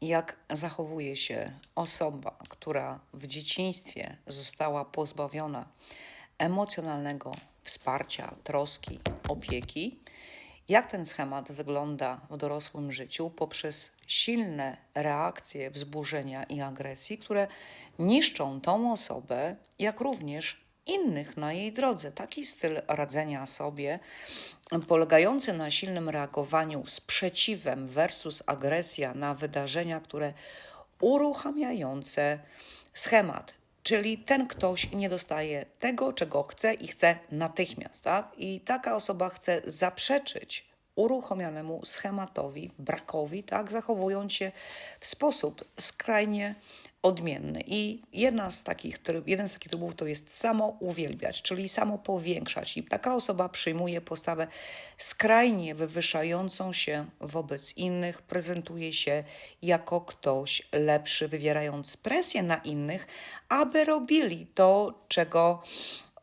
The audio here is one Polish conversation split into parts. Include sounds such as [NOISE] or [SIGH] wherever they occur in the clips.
jak zachowuje się osoba, która w dzieciństwie została pozbawiona emocjonalnego wsparcia, troski, opieki, jak ten schemat wygląda w dorosłym życiu poprzez silne reakcje wzburzenia i agresji, które niszczą tą osobę, jak również innych na jej drodze. Taki styl radzenia sobie, polegający na silnym reagowaniu sprzeciwem versus agresja na wydarzenia, które uruchamiające schemat. Czyli ten ktoś nie dostaje tego, czego chce i chce natychmiast, tak? I taka osoba chce zaprzeczyć uruchomionemu schematowi, brakowi, tak? Zachowując się w sposób skrajnie odmienny. I jedna z takich, tryb, jeden z takich trybów to jest samo uwielbiać, czyli samo powiększać. I taka osoba przyjmuje postawę skrajnie wywyższającą się wobec innych, prezentuje się jako ktoś lepszy, wywierając presję na innych, aby robili to, czego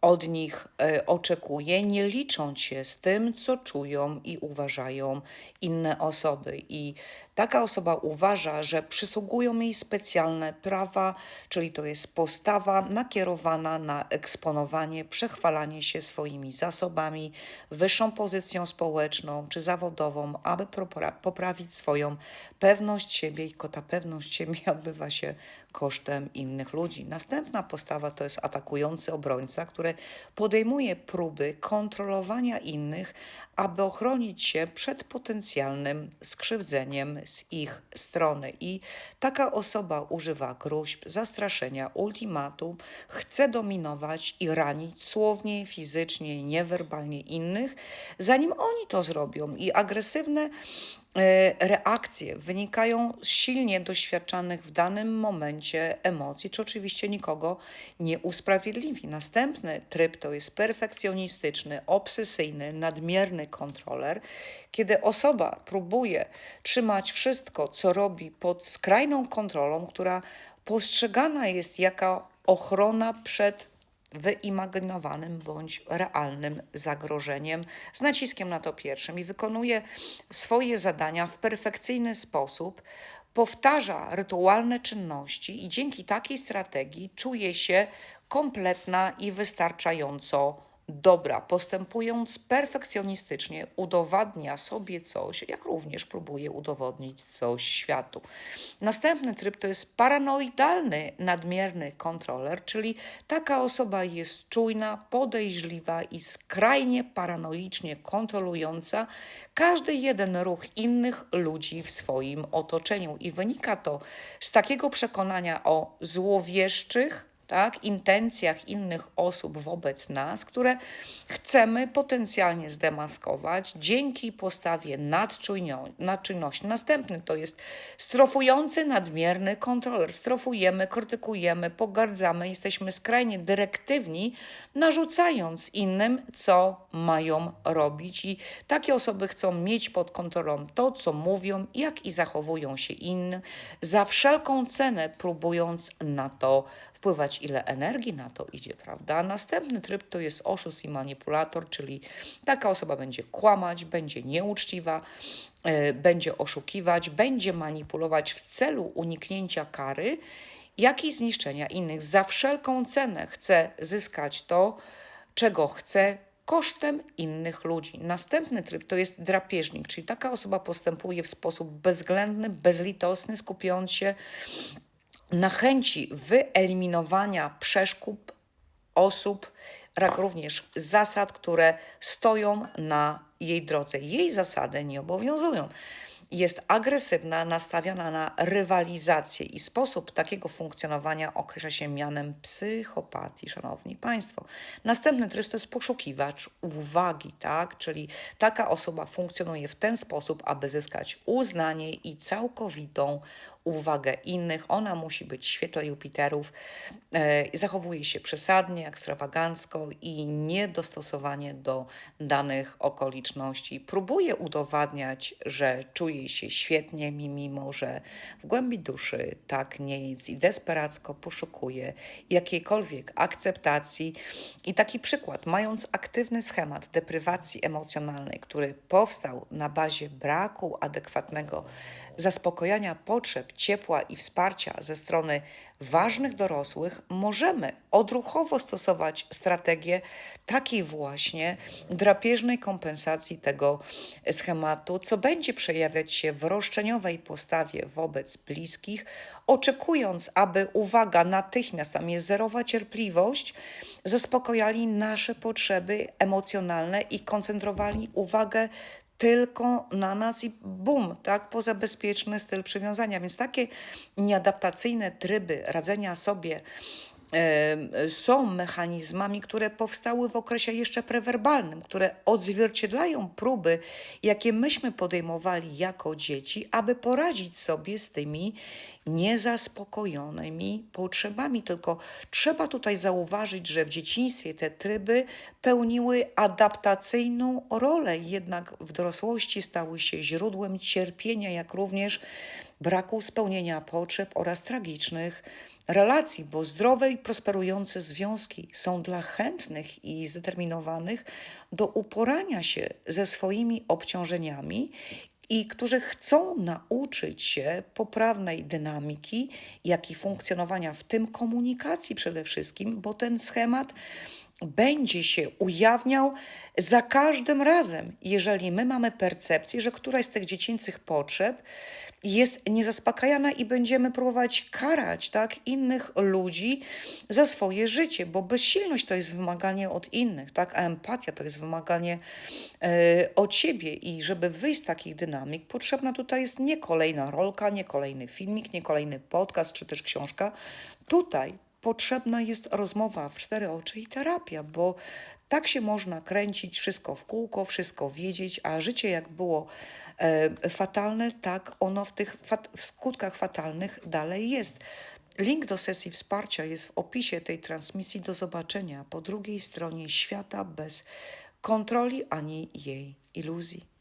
od nich e, oczekuje, nie licząc się z tym, co czują i uważają inne osoby. I taka osoba uważa, że przysługują jej specjalne prawa, czyli to jest postawa nakierowana na eksponowanie, przechwalanie się swoimi zasobami, wyższą pozycją społeczną czy zawodową, aby popra- poprawić swoją pewność siebie i ta pewność siebie [LAUGHS] odbywa się kosztem innych ludzi. Następna postawa to jest atakujący obrońca, który podejmuje próby kontrolowania innych, aby ochronić się przed potencjalnym skrzywdzeniem z ich strony. I taka osoba używa gruźb, zastraszenia, ultimatum, chce dominować i ranić słownie, fizycznie, niewerbalnie innych, zanim oni to zrobią. I agresywne reakcje wynikają z silnie doświadczanych w danym momencie emocji, czy oczywiście nikogo nie usprawiedliwi. Następny tryb to jest perfekcjonistyczny, obsesyjny, nadmierny kontroler, kiedy osoba próbuje trzymać wszystko, co robi pod skrajną kontrolą, która postrzegana jest jako ochrona przed wyimaginowanym bądź realnym zagrożeniem, z naciskiem na to pierwszym i wykonuje swoje zadania w perfekcyjny sposób, powtarza rytualne czynności i dzięki takiej strategii czuje się kompletna i wystarczająco dobra. Postępując perfekcjonistycznie, udowadnia sobie coś, jak również próbuje udowodnić coś światu. Następny tryb to jest paranoidalny, nadmierny kontroler, czyli taka osoba jest czujna, podejrzliwa i skrajnie paranoicznie kontrolująca każdy jeden ruch innych ludzi w swoim otoczeniu. I wynika to z takiego przekonania o złowieszczych, tak, intencjach innych osób wobec nas, które chcemy potencjalnie zdemaskować dzięki postawie nadczujności. Następny to jest strofujący nadmierny kontroler. Strofujemy, krytykujemy, pogardzamy, jesteśmy skrajnie dyrektywni, narzucając innym, co mają robić. I takie osoby chcą mieć pod kontrolą to, co mówią, jak i zachowują się inni, za wszelką cenę próbując na to wpływać, ile energii na to idzie, prawda? Następny tryb to jest oszust i manipulator, czyli taka osoba będzie kłamać, będzie nieuczciwa, e, będzie oszukiwać, będzie manipulować w celu uniknięcia kary, jak i zniszczenia innych. Za wszelką cenę chce zyskać to, czego chce, kosztem innych ludzi. Następny tryb to jest drapieżnik, czyli taka osoba postępuje w sposób bezwzględny, bezlitosny, skupiając się na chęci wyeliminowania przeszkód osób, jak również zasad, które stoją na jej drodze. Jej zasady nie obowiązują. Jest agresywna, nastawiona na rywalizację i sposób takiego funkcjonowania określa się mianem psychopatii, szanowni państwo. Następny tryb to jest poszukiwacz uwagi, tak? Czyli taka osoba funkcjonuje w ten sposób, aby zyskać uznanie i całkowitą uwagę innych. Ona musi być w świetle Jupiterów, e, zachowuje się przesadnie, ekstrawagancko i niedostosowanie do danych okoliczności. Próbuje udowadniać, że czuje się świetnie, mimo że w głębi duszy tak nie jest i desperacko poszukuje jakiejkolwiek akceptacji. I taki przykład, mając aktywny schemat deprywacji emocjonalnej, który powstał na bazie braku adekwatnego zaspokojania potrzeb ciepła i wsparcia ze strony ważnych dorosłych, możemy odruchowo stosować strategię takiej właśnie drapieżnej kompensacji tego schematu, co będzie przejawiać się w roszczeniowej postawie wobec bliskich, oczekując, aby uwaga natychmiast, tam jest zerowa cierpliwość, zaspokojali nasze potrzeby emocjonalne i koncentrowali uwagę tylko na nas i bum, tak, poza bezpieczny styl przywiązania. Więc takie nieadaptacyjne tryby radzenia sobie są mechanizmami, które powstały w okresie jeszcze prewerbalnym, które odzwierciedlają próby, jakie myśmy podejmowali jako dzieci, aby poradzić sobie z tymi niezaspokojonymi potrzebami. Tylko trzeba tutaj zauważyć, że w dzieciństwie te tryby pełniły adaptacyjną rolę, jednak w dorosłości stały się źródłem cierpienia, jak również braku spełnienia potrzeb oraz tragicznych relacji, bo zdrowe i prosperujące związki są dla chętnych i zdeterminowanych do uporania się ze swoimi obciążeniami i którzy chcą nauczyć się poprawnej dynamiki, jak i funkcjonowania, w tym komunikacji przede wszystkim, bo ten schemat będzie się ujawniał za każdym razem, jeżeli my mamy percepcję, że któraś z tych dziecięcych potrzeb jest niezaspokajana i będziemy próbować karać tak, innych ludzi za swoje życie, bo bezsilność to jest wymaganie od innych, tak, a empatia to jest wymaganie e, od siebie i żeby wyjść z takich dynamik, potrzebna tutaj jest nie kolejna rolka, nie kolejny filmik, nie kolejny podcast czy też książka. Tutaj potrzebna jest rozmowa w cztery oczy i terapia, bo tak się można kręcić wszystko w kółko, wszystko wiedzieć, a życie jak było e, fatalne, tak ono w tych fat- w skutkach fatalnych dalej jest. Link do sesji wsparcia jest w opisie tej transmisji do zobaczenia po drugiej stronie świata bez kontroli ani jej iluzji.